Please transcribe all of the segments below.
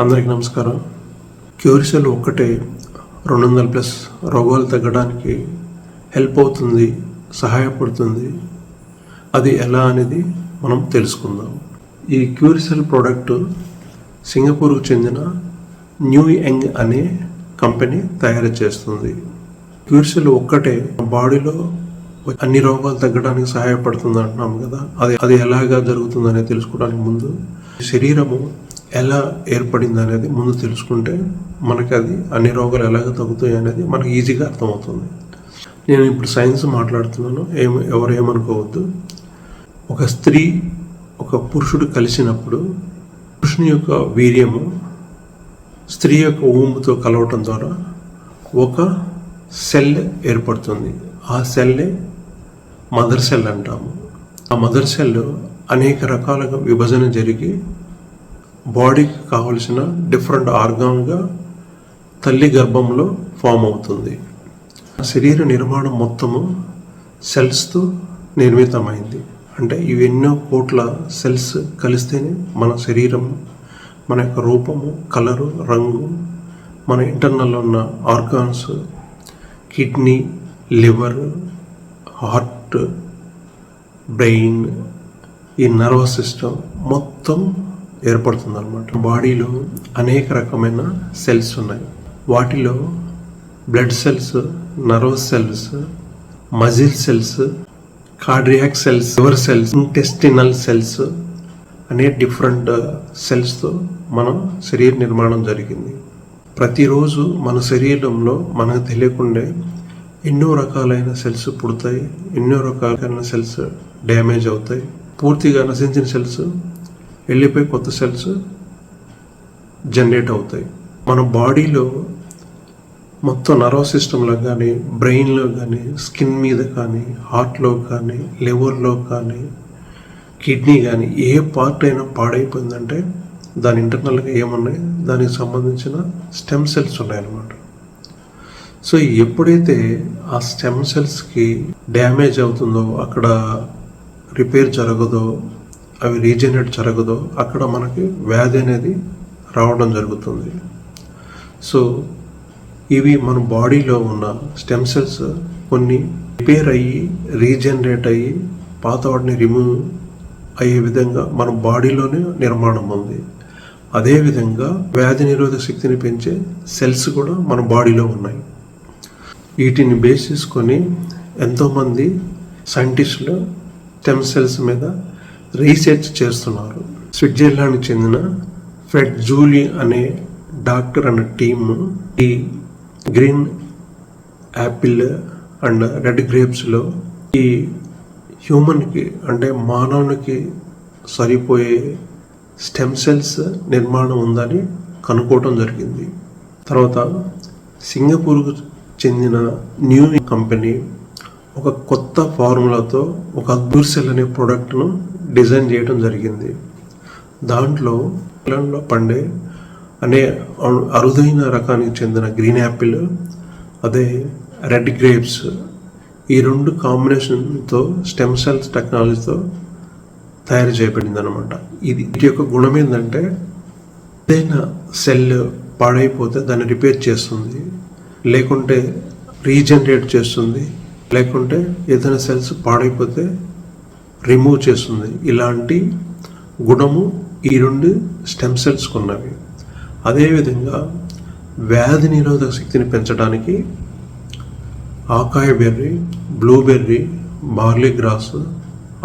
అందరికీ నమస్కారం. క్యూరిసెల్ ఒక్కటే రెండు వందల ప్లస్ రోగాలు తగ్గడానికి హెల్ప్ అవుతుంది సహాయపడుతుంది. అది ఎలా అనేది మనం తెలుసుకుందాం. ఈ క్యూరిసెల్ ప్రోడక్ట్ సింగపూర్కు చెందిన న్యూ యంగ్ అనే కంపెనీ తయారు చేస్తుంది. క్యూరిసెల్ ఒక్కటే బాడీలో అన్ని రోగాలు తగ్గడానికి సహాయపడుతుంది అంటున్నాం కదా. అది అది ఎలాగా జరుగుతుంది అనేది తెలుసుకోవడానికి ముందు శరీరము ఎలా ఏర్పడింది అనేది ముందు తెలుసుకుంటే మనకి అది అన్ని రోగాలు ఎలాగ తగ్గుతాయి అనేది మనకి ఈజీగా అర్థమవుతుంది. నేను ఇప్పుడు సైన్స్ మాట్లాడుతున్నాను. ఏం ఎవరు ఏమనుకోవద్దు. ఒక స్త్రీ ఒక పురుషుడు కలిసినప్పుడు పురుషుని యొక్క వీర్యము స్త్రీ యొక్క ఊముతో కలవటం ద్వారా ఒక సెల్ ఏర్పడుతుంది. ఆ సెల్లే మదర్ సెల్ అంటాము. ఆ మదర్ సెల్ అనేక రకాలుగా విభజన జరిగి బాడీకి కావలసిన డిఫరెంట్ ఆర్గాన్గా తల్లి గర్భంలో ఫామ్ అవుతుంది. శరీర నిర్మాణం మొత్తము సెల్స్తో నిర్మితమైంది. అంటే ఇవి ఎన్నో కోట్ల సెల్స్ కలిస్తేనే మన శరీరం మన యొక్క రూపము కలరు రంగు మన ఇంటర్నల్ ఉన్న organs kidney liver heart brain ఈ నర్వస్ సిస్టమ్ మొత్తం ఏర్పడుతుంది అనమాట బాడీలో అనేక రకమైన సెల్స్ ఉన్నాయి. వాటిలో blood cells nervous cells muscle cells cardiac cells liver cells intestinal cells అనే డిఫరెంట్ సెల్స్తో మనం శరీర నిర్మాణం జరిగింది. ప్రతిరోజు మన శరీరంలో మనకు తెలియకుండా ఎన్నో రకాలైన సెల్స్ పుడతాయి. ఎన్నో రకాలైన సెల్స్ డ్యామేజ్ అవుతాయి. పూర్తిగా నశించిన సెల్స్ వెళ్ళిపోయి కొత్త సెల్స్ జనరేట్ అవుతాయి. మన బాడీలో మొత్తం నర్వస్ సిస్టంలో కానీ బ్రెయిన్లో కానీ స్కిన్ మీద కానీ హార్ట్లో కానీ లివర్లో కానీ కిడ్నీ కానీ ఏ పార్ట్ అయినా పాడైపోయిందంటే దాని ఇంటర్నల్గా ఏమున్నాయి? దానికి సంబంధించిన స్టెమ్ సెల్స్ ఉన్నాయన్నమాట. సో ఎప్పుడైతే ఆ స్టెమ్ సెల్స్కి డ్యామేజ్ అవుతుందో అక్కడ రిపేర్ జరగదో అవి రీజనరేట్ జరగదో అక్కడ మనకి వ్యాధి అనేది రావడం జరుగుతుంది. సో ఇవి మన బాడీలో ఉన్న స్టెమ్ సెల్స్ కొన్ని రిపేర్ అయ్యి రీజనరేట్ అయ్యి పాత వాటిని రిమూవ్ అయ్యే విధంగా మన బాడీలోనే నిర్మాణం ఉంది. అదేవిధంగా వ్యాధి నిరోధక శక్తిని పెంచే సెల్స్ కూడా మన బాడీలో ఉన్నాయి. వీటిని బేస్ చేసుకొని ఎంతోమంది సైంటిస్టులు స్టెమ్ సెల్స్ మీద రీసెర్చ్ చేస్తున్నారు. స్విట్జర్లాండ్కి చెందిన ఫెడ్ జూలీ అనే డాక్టర్ అన్న టీమ్ ఈ గ్రీన్ యాపిల్ అండ్ రెడ్ గ్రేప్స్లో ఈ హ్యూమన్కి అంటే మానవునికి సరిపోయే స్టెమ్ సెల్స్ నిర్మాణం ఉందని కనుక్కోవటం జరిగింది. తర్వాత సింగపూర్కు చెందిన న్యూ కంపెనీ ఒక కొత్త ఫార్ములాతో ఒక అద్భుర్సెల్ అనే ప్రోడక్ట్ను డిజైన్ చేయడం జరిగింది. దాంట్లో ఇంగ్లాండ్లో పండే అనే అరుదైన రకానికి చెందిన గ్రీన్ యాపిల్ అదే రెడ్ గ్రేప్స్ ఈ రెండు కాంబినేషన్తో స్టెమ్ సెల్స్ టెక్నాలజీతో తయారు చేయబడింది అనమాట ఇది వీటి యొక్క గుణం ఏంటంటే ఏదైనా సెల్ పాడైపోతే దాన్ని రిపేర్ చేస్తుంది లేకుంటే రీజనరేట్ చేస్తుంది లేకుంటే ఏదైనా సెల్స్ పాడైపోతే రిమూవ్ చేస్తుంది. ఇలాంటి గుణము ఈ రెండు స్టెమ్ సెల్స్కి ఉన్నవి అదేవిధంగా వ్యాధి నిరోధక శక్తిని పెంచడానికి acai berry blueberry barley grass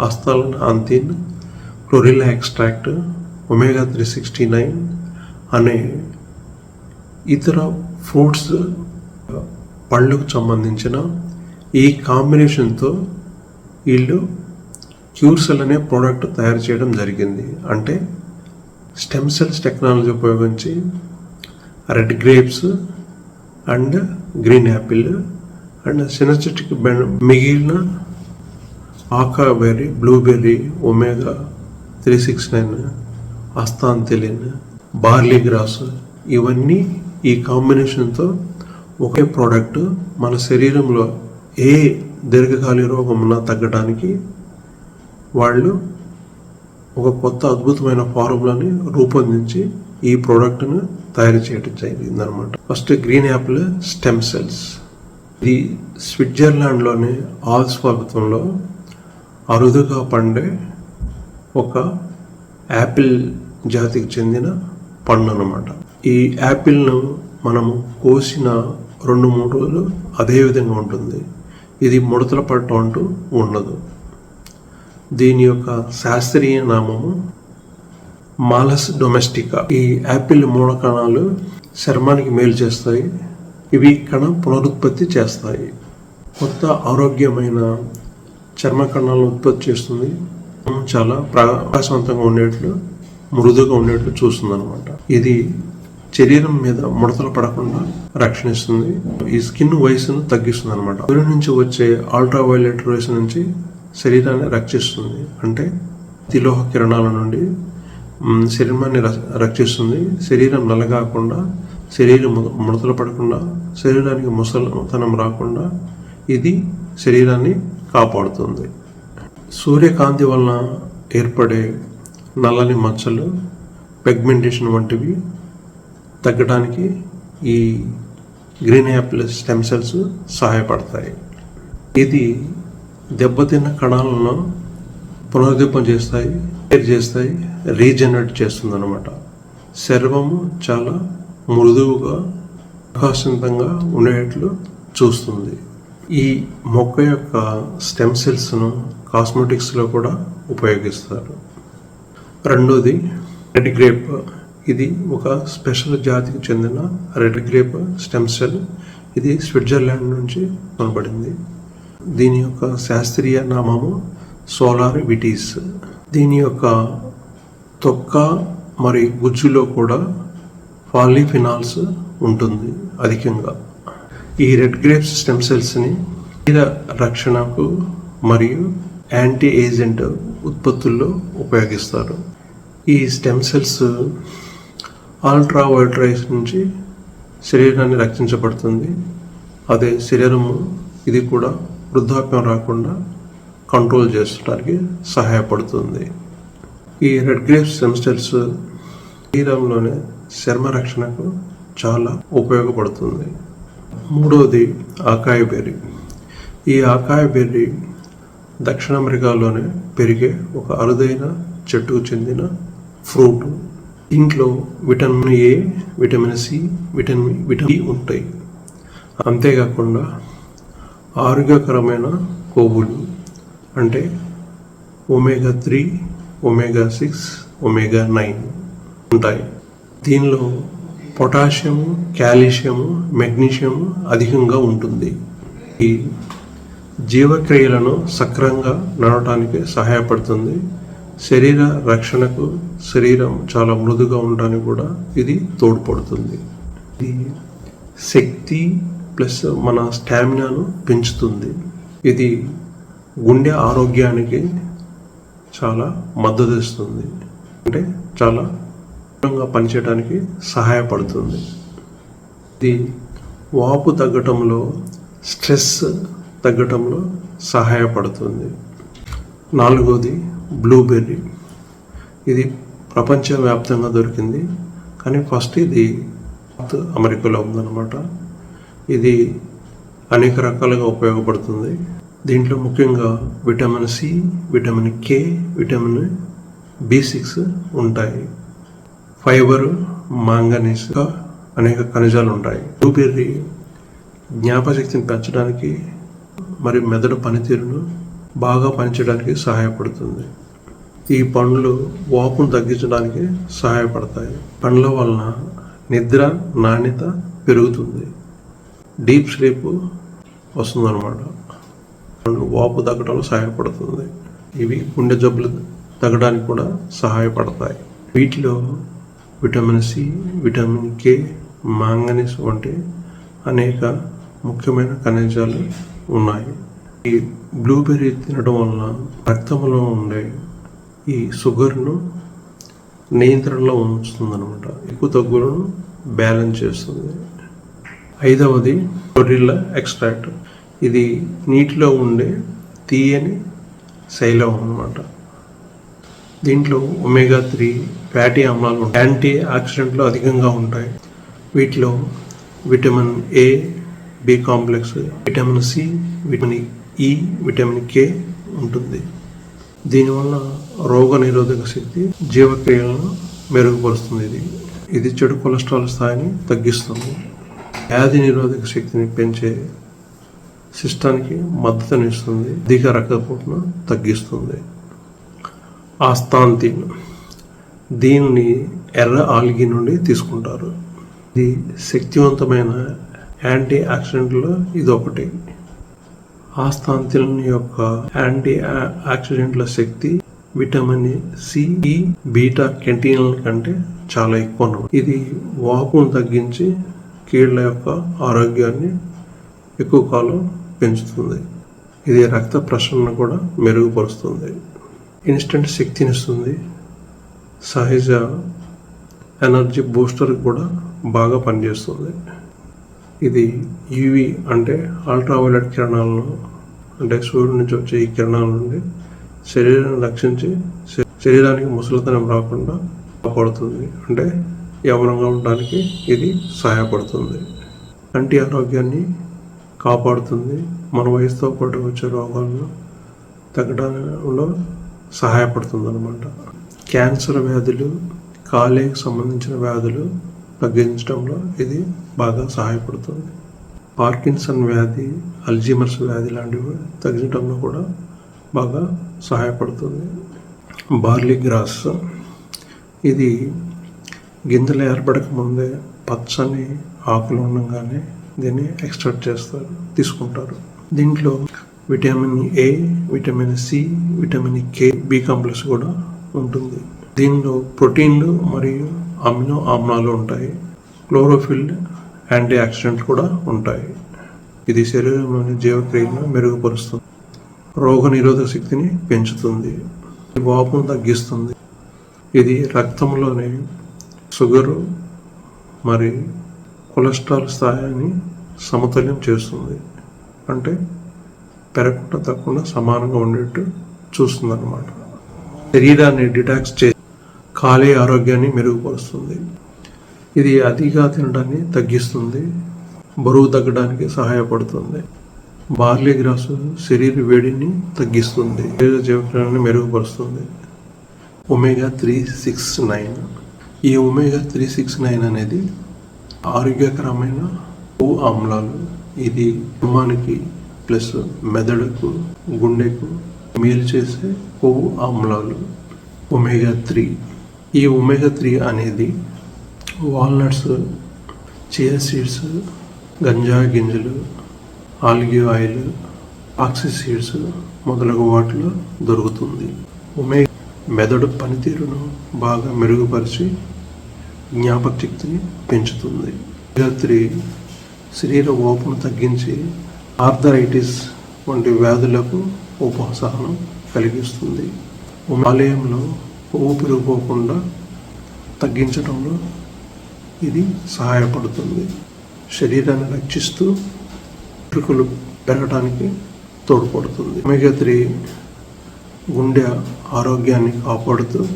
astaxanthin chlorella extract omega three sixty nine అనే ఇతర ఫ్రూట్స్ పళ్ళకు సంబంధించిన ఈ కాంబినేషన్తో వీళ్ళు క్యూర్సెల్ అనే ప్రోడక్ట్ తయారు చేయడం జరిగింది. అంటే స్టెమ్ సెల్స్ టెక్నాలజీ ఉపయోగించి red grapes and green apple and synergetic మిగిలిన acai berry blueberry omega three six nine astaxanthin barley grass ఇవన్నీ ఈ కాంబినేషన్తో ఒకే ప్రోడక్ట్ మన శరీరంలో ఏ దీర్ఘకాలిక రోగం ఉన్నా తగ్గడానికి వాళ్ళు ఒక కొత్త అద్భుతమైన ఫార్ములాని రూపొందించి ఈ ప్రోడక్ట్ను తయారు చేయడం జరిగింది అనమాట first green apple stem cells. ఇది స్విట్జర్లాండ్లోని ఆల్స్ పర్వతంలో అరుదుగా పండే ఒక యాపిల్ జాతికి చెందిన పండు అనమాట ఈ యాపిల్ను మనము కోసిన రెండు మూడు రోజులు అదే విధంగా ఉంటుంది. ఇది ముడతలు పడటం అంటూ ఉండదు. దీని యొక్క శాస్త్రీయ నామము మాలస్ డొమెస్టికా. ఈ యాపిల్ మూల కణాలు చర్మానికి మేలు చేస్తాయి. ఇవి కణ పునరుత్పత్తి చేస్తాయి. కొత్త ఆరోగ్యమైన చర్మ కణాలను ఉత్పత్తి చేస్తుంది. చాలా ప్రకాశవంతంగా ఉండేట్లు మృదుగా ఉండేట్లు చూస్తుంది అనమాట ఇది శరీరం మీద ముడతలు పడకుండా రక్షణిస్తుంది. ఈ స్కిన్ వయసును తగ్గిస్తుంది అనమాట సూర్యుడి నుంచి వచ్చే అల్ట్రా వైలెట్ రేస్ నుంచి శరీరాన్ని రక్షిస్తుంది. అంటే తిలోహ కిరణాల నుండి శరీరాన్ని ర- రక్షిస్తుంది. శరీరం నలగాకుండా శరీరం ముడతలు పడకుండా శరీరానికి ముసలతనం రాకుండా ఇది శరీరాన్ని కాపాడుతుంది. సూర్యకాంతి వలన ఏర్పడే నల్లని మచ్చలు పెగ్మెంటేషన్ వంటివి తగ్గడానికి ఈ గ్రీన్ యాపిల్ స్టెమ్ సెల్స్ సహాయపడతాయి. ఇది దెబ్బతిన్న కణాలను పునరుద్ధీపం చేస్తాయి రిపేర్ చేస్తాయి రీజనరేట్ చేస్తుంది అనమాట శరీరము చాలా మృదువుగా ప్రకాశవంతంగా ఉండేట్లు చూస్తుంది. ఈ మొక్క యొక్క స్టెమ్ సెల్స్ను కాస్మెటిక్స్లో కూడా ఉపయోగిస్తారు. రెండోది రెడ్ గ్రేప్. ఇది ఒక స్పెషల్ జాతికి చెందిన రెడ్ గ్రేప్ స్టెమ్ సెల్. ఇది స్విట్జర్లాండ్ నుంచి కొనబడింది. దీని యొక్క శాస్త్రీయ నామము సోలార్ విటీస్. దీని యొక్క తొక్క మరి గుజ్జులో కూడా పాలిఫినాల్స్ ఉంటుంది అధికంగా. ఈ రెడ్ గ్రేప్స్ స్టెమ్ సెల్స్ని శరీర రక్షణకు మరియు యాంటీ ఏజెంట్ ఉత్పత్తుల్లో ఉపయోగిస్తారు. ఈ stem cells ultraviolet rays నుంచి శరీరాన్ని రక్షించబడుతుంది. అదే శరీరము ఇది కూడా వృద్ధాప్యం రాకుండా కంట్రోల్ చేసుకోవడానికి సహాయపడుతుంది. ఈ రెడ్ గ్రేప్స్ సెమిస్టర్స్ శరీరంలోనే చర్మ రక్షణకు చాలా ఉపయోగపడుతుంది. మూడవది ఆకాయ బెర్రీ ఈ ఆకాయ బెర్రీ దక్షిణ అమెరికాలోనే పెరిగే ఒక అరుదైన చెట్టుకు చెందిన ఫ్రూట్. దీంట్లో vitamin A vitamin C vitamin vitamin ఉంటాయి. అంతేకాకుండా ఆరోగ్యకరమైన కొవ్వులు అంటే omega three omega six omega nine ఉంటాయి. దీనిలో పొటాషియము కాల్షియము మెగ్నీషియం అధికంగా ఉంటుంది. ఈ జీవక్రియలను సక్రంగా నడవటానికి సహాయపడుతుంది. శరీర రక్షణకు శరీరం చాలా మృదుగా ఉండడానికి కూడా ఇది తోడ్పడుతుంది. ఇది శక్తి ప్లస్ మన స్టామినాను పెంచుతుంది. ఇది గుండె ఆరోగ్యానికి చాలా మద్దతు ఇస్తుంది. అంటే చాలా దృఢంగా పనిచేయడానికి సహాయపడుతుంది. ఇది వాపు తగ్గటంలో స్ట్రెస్ తగ్గటంలో సహాయపడుతుంది. నాలుగోది బ్లూబెర్రీ. ఇది ప్రపంచవ్యాప్తంగా దొరికింది. కానీ ఫస్ట్ ఇది అమెరికాలో ఉందన్నమాట. ఇది అనేక రకాలుగా ఉపయోగపడుతుంది. దీంట్లో ముఖ్యంగా vitamin C vitamin K vitamin B six ఉంటాయి. ఫైబర్ మాంగనీస్ అనేక ఖనిజాలు ఉంటాయి. బ్లూబెర్రీ జ్ఞాపశక్తిని పెంచడానికి మరియు మెదడు పనితీరును బాగా పనిచేయడానికి సహాయపడుతుంది. ఈ పండ్లు వాపును తగ్గించడానికి సహాయపడతాయి. పండ్ల వలన నిద్ర నాణ్యత పెరుగుతుంది. డీప్ స్లీప్ వస్తుందన్నమాట. పండ్లు వాపు తగ్గడంలో సహాయపడుతుంది. ఇవి గుండె జబ్బులు తగ్గడానికి కూడా సహాయపడతాయి. వీటిలో vitamin C vitamin K manganese వంటి అనేక ముఖ్యమైన ఖనిజాలు ఉన్నాయి. ఈ బ్లూబెర్రీ తినడం వలన రక్తంలో ఉండే ఈ షుగర్ను నియంత్రణలో ఉంచుతుంది అనమాట ఎక్కువ తగ్గులను బ్యాలెన్స్ చేస్తుంది. ఐదవది గొరిల్లా ఎక్స్ట్రాక్ట్ ఇది నీటిలో ఉండే తీయని శైలం అన్నమాట. దీంట్లో ఒమేగా త్రీ ఫ్యాటీ ఆమ్లాలు యాంటీ ఆక్సిడెంట్లు అధికంగా ఉంటాయి. వీటిలో vitamin A B complex vitamin C vitamin E vitamin K ఉంటుంది. దీనివల్ల రోగ నిరోధక శక్తి జీవక్రియలను మెరుగుపరుస్తుంది. ఇది ఇది చెడు కొలెస్ట్రాల్ స్థాయిని తగ్గిస్తుంది. వ్యాధి నిరోధక శక్తిని పెంచే సిస్టానికి మద్దతునిస్తుంది అధిక రక్తపోటును తగ్గిస్తుంది. ఆస్తాంతిన్ దీనిని ఎర్ర ఆల్గి నుండి తీసుకుంటారు. ఇది శక్తివంతమైన యాంటీ ఆక్సిడెంట్లో ఇది ఒకటి ఆస్తాంతిన్ యొక్క యాంటీ ఆక్సిడెంట్ల శక్తి విటమిన్ సి ఈ బీటా కెంటీన్ల కంటే చాలా ఎక్కువ ఇది వాపును తగ్గించి కీళ్ళ యొక్క ఆరోగ్యాన్ని ఎక్కువ కాలం పెంచుతుంది. ఇది రక్త ప్రసరణ కూడా మెరుగుపరుస్తుంది. ఇన్స్టెంట్ శక్తినిస్తుంది. సహజ ఎనర్జీ బూస్టర్ కూడా బాగా పనిచేస్తుంది. ఇది యూవి అంటే అల్ట్రావైలెట్ కిరణాలను అంటే సూర్యుడి నుంచి వచ్చే ఈ కిరణాల నుండి శరీరాన్ని రక్షించి శరీరానికి ముసలితనం రాకుండా కాపాడుతుంది. అంటే యవనంగా ఉండడానికి ఇది సహాయపడుతుంది. కంటి ఆరోగ్యాన్ని కాపాడుతుంది. మన వయసుతో పాటు వచ్చే రోగాలను తగ్గడంలో సహాయపడుతుంది అనమాట క్యాన్సర్ వ్యాధులు కాలేకి సంబంధించిన వ్యాధులు తగ్గించడంలో ఇది బాగా సహాయపడుతుంది. పార్కిన్సన్ వ్యాధి అల్జీమర్స్ వ్యాధి లాంటివి తగ్గించడంలో కూడా బాగా సహాయపడుతుంది. Barley grass. ఇది గింజలు ఏర్పడక ముందే పచ్చని ఆకులు ఉండగానే దీన్ని ఎక్స్ట్రాక్ట్ చేస్తారు తీసుకుంటారు. దీంట్లో vitamin A vitamin C vitamin K B complex కూడా ఉంటుంది. దీనిలో ప్రోటీన్లు మరియు అమినో ఆమ్లాలు ఉంటాయి క్లోరోఫిల్ యాంటీ ఆక్సిడెంట్లు కూడా ఉంటాయి. ఇది శరీరంలోని జీవక్రియను మెరుగుపరుస్తుంది. రోగ నిరోధక శక్తిని పెంచుతుంది. వాపును తగ్గిస్తుంది. ఇది రక్తంలోని షుగరు మరి కొలెస్ట్రాల్ స్థాయిని సమతుల్యం చేస్తుంది. అంటే పెరగకుండా తగ్గకుండా సమానంగా ఉండేట్టు చూస్తుంది అనమాట శరీరాన్ని డిటాక్స్ చే కాలే ఆరోగ్యాన్ని మెరుగుపరుస్తుంది. ఇది అతిగా తినడాన్ని తగ్గిస్తుంది. బరువు తగ్గడానికి సహాయపడుతుంది. బార్లీ గ్రాసు శరీర వేడిని తగ్గిస్తుంది. జీవక్రియలను మెరుగుపరుస్తుంది. Omega three six nine. ఈ ఒమేగా త్రీ సిక్స్ నైన్ అనేది ఆరోగ్యకరమైన కొవ్వు ఆమ్లాలు. ఇది చర్మానికి ప్లస్ మెదడుకు గుండెకు మేలు చేసే కొవ్వు ఆమ్లాలు. Omega three. ఈ ఒమేగా త్రీ అనేది వాల్నట్స్ చియా సీడ్స్ గంజా గింజలు ఆల్గి ఆయిల్ ఆక్సి సీడ్స్ మొదలగు వాటిలో దొరుకుతుంది. ఒమేగా మెదడు పనితీరును బాగా మెరుగుపరిచి జ్ఞాపక శక్తిని పెంచుతుంది. త్రీ శరీర ఓపును తగ్గించి ఆర్థరైటిస్ వంటి వ్యాధులకు ఉపశమనం కలిగిస్తుంది. ఆలయంలో ఊపిరి పెరిగిపోకుండా తగ్గించడంలో ఇది సహాయపడుతుంది. శరీరాన్ని రక్షిస్తూ వెంట్రుకలు పెరగడానికి తోడ్పడుతుంది. ఒమేగా త్రీ గుండె ఆరోగ్యాన్ని కాపాడుతూ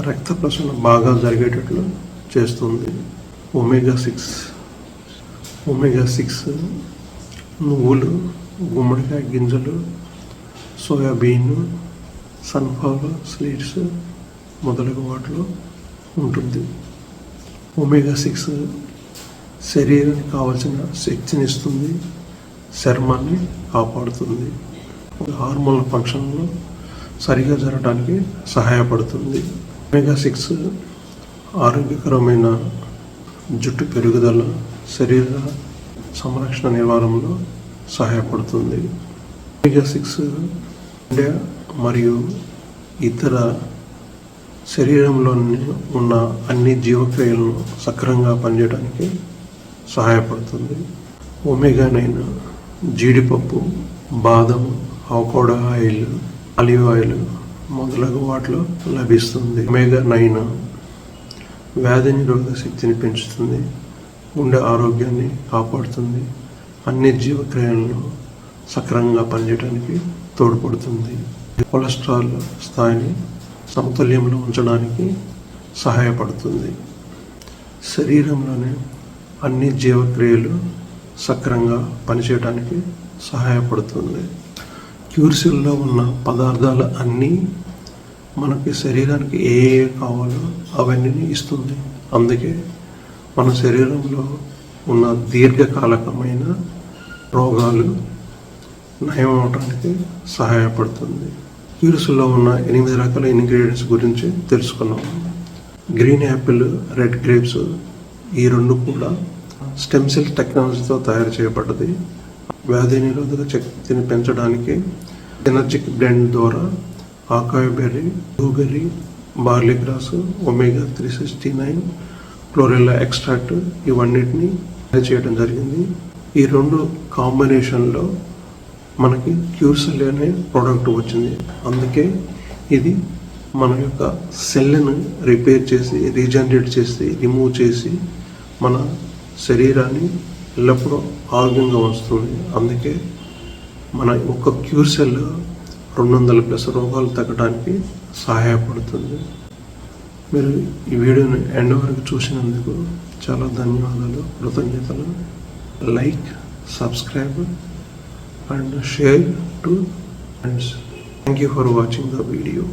రక్త ప్రసరణ బాగా జరిగేటట్లు చేస్తుంది. ఒమేగా సిక్స్ ఒమేగా సిక్స్ నువ్వులు గుమ్మడికాయ గింజలు సోయాబీన్ సన్ఫ్లవర్ సీడ్స్ మొదలగు వాటిలో ఉంటుంది. ఒమేగా సిక్స్ శరీరానికి కావలసిన శక్తిని ఇస్తుంది. చర్మాన్ని కాపాడుతుంది. హార్మోన్ల ఫంక్షన్లు సరిగా జరగడానికి సహాయపడుతుంది. ఒమేగా సిక్స్ ఆరోగ్యకరమైన జుట్టు పెరుగుదల శరీర సంరక్షణ నివారణలో సహాయపడుతుంది. ఒమేగా సిక్స్ మరియు ఇతర శరీరంలో ఉన్న అన్ని జీవక్రియలను సక్రమంగా పనిచేయడానికి సహాయపడుతుంది. ఒమేగా నైన్ జీడిపప్పు బాదం అవకోడా ఆయిల్ ఆలివ్ ఆయిల్ మొదలగు వాటిలో లభిస్తుంది. ఒమేగా నైన్ వ్యాధి నిరోధక శక్తిని పెంచుతుంది గుండె ఆరోగ్యాన్ని కాపాడుతుంది అన్ని జీవక్రియలను సక్రమంగా పనిచేయడానికి తోడ్పడుతుంది. కొలెస్ట్రాల్ స్థాయిని సమతుల్యంలో ఉంచడానికి సహాయపడుతుంది. శరీరంలోని అన్ని జీవక్రియలు సక్రంగా పనిచేయడానికి సహాయపడుతుంది. క్యూర్సిల్లో ఉన్న పదార్థాలు అన్నీ మనకి శరీరానికి ఏ ఏ కావాలో అవన్నీ ఇస్తుంది. అందుకే మన శరీరంలో ఉన్న దీర్ఘకాలకమైన రోగాలు నయం అవడానికి సహాయపడుతుంది. క్యూర్స్లో ఉన్న ఎనిమిది రకాల ఇంగ్రీడియంట్స్ గురించి తెలుసుకున్నాం. గ్రీన్ యాపిల్ రెడ్ గ్రేప్స్ ఈ రెండు కూడా స్టెమ్ సెల్ టెక్నాలజీతో తయారు చేయబడ్డది. వ్యాధి నిరోధక శక్తిని పెంచడానికి ఎనర్జిక్ బ్లెండ్ ద్వారా acai berry blueberry barley grass omega three sixty nine chlorella extract ఇవన్నిటిని తయారు చేయడం జరిగింది. ఈ రెండు కాంబినేషన్లో మనకి క్యూర్సెల్ అనే ప్రోడక్ట్ వచ్చింది. అందుకే ఇది మన యొక్క సెల్ని రిపేర్ చేసి రీజనరేట్ చేసి రిమూవ్ చేసి మన శరీరాన్ని ఎల్లప్పుడూ ఆరోగ్యంగా ఉంచుతుంది. అందుకే మన ఒక్క క్యూర్ సెల్ రెండు వందల ప్లస్ రోగాలు తగ్గడానికి సహాయపడుతుంది. మీరు ఈ వీడియోని ఎండ్ వరకు చూసినందుకు చాలా ధన్యవాదాలు కృతజ్ఞతలు. Like subscribe and share to friends. Thank you for watching the video.